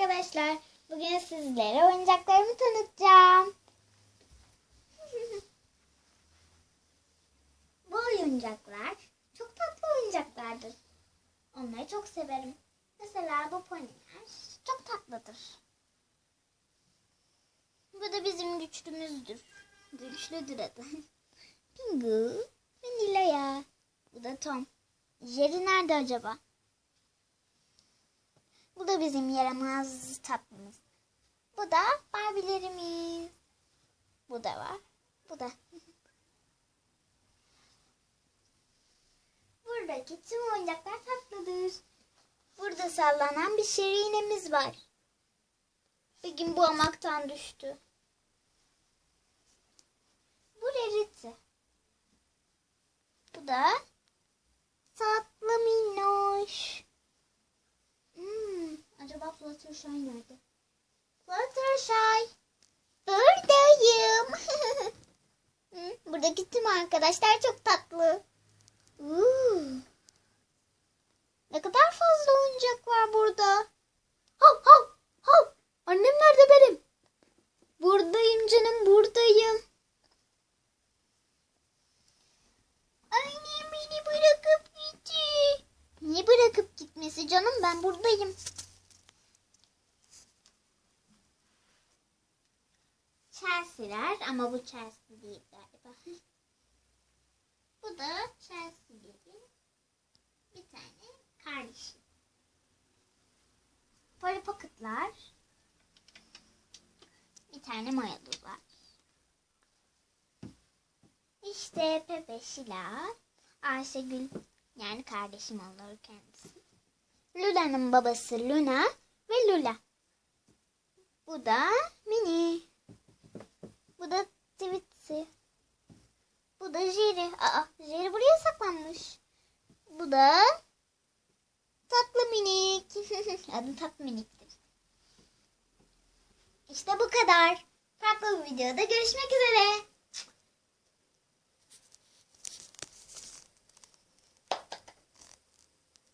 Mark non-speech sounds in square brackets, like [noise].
arkadaşlar. Bugün sizlere oyuncaklarımı tanıtacağım. [laughs] Bu oyuncaklar çok tatlı oyuncaklardır. Onları çok severim. Mesela bu poniler çok tatlıdır. Bu da bizim güçlümüzdür. Güçlüdür adı. [laughs] Pingu ve Nilo'ya. Bu da Tom. Jerry nerede acaba? Bu da bizim yaramaz tatlımız. Bu da Barbie'lerimiz. Bu da var. Bu da. [laughs] Buradaki tüm oyuncaklar tatlıdır. Burada sallanan bir şirinemiz var. Bir gün bu hamaktan düştü. Bu Rarity. Bu da tatlı minnoş. Hmm, acaba Fluttershy nerede? Fluttershy. Buradayım. [laughs] Buradaki tüm arkadaşlar çok tatlı. Uuu. Ne kadar fazla oyuncak var burada. Hav hav hav. Annem nerede benim? Buradayım canım buradayım. Annem beni bırakıp gitti. Niye bırakıp gitmesi canım ben buradayım. Chelsea'ler ama bu Chelsea değil galiba. [laughs] bu da Chelsea'lerin bir tane kardeşi. Polly Pocket'lar. Bir tane mayalı var. İşte Pepe Şila, Ayşegül yani kardeşim olur kendisi. Lula'nın babası Luna ve Lula. Bu da Mini. Bu da Twitsi. Bu da Jerry. Aa, Jerry buraya saklanmış. Bu da tatlı minik. [laughs] Adı tatlı miniktir. İşte bu kadar. Farklı bir videoda görüşmek üzere.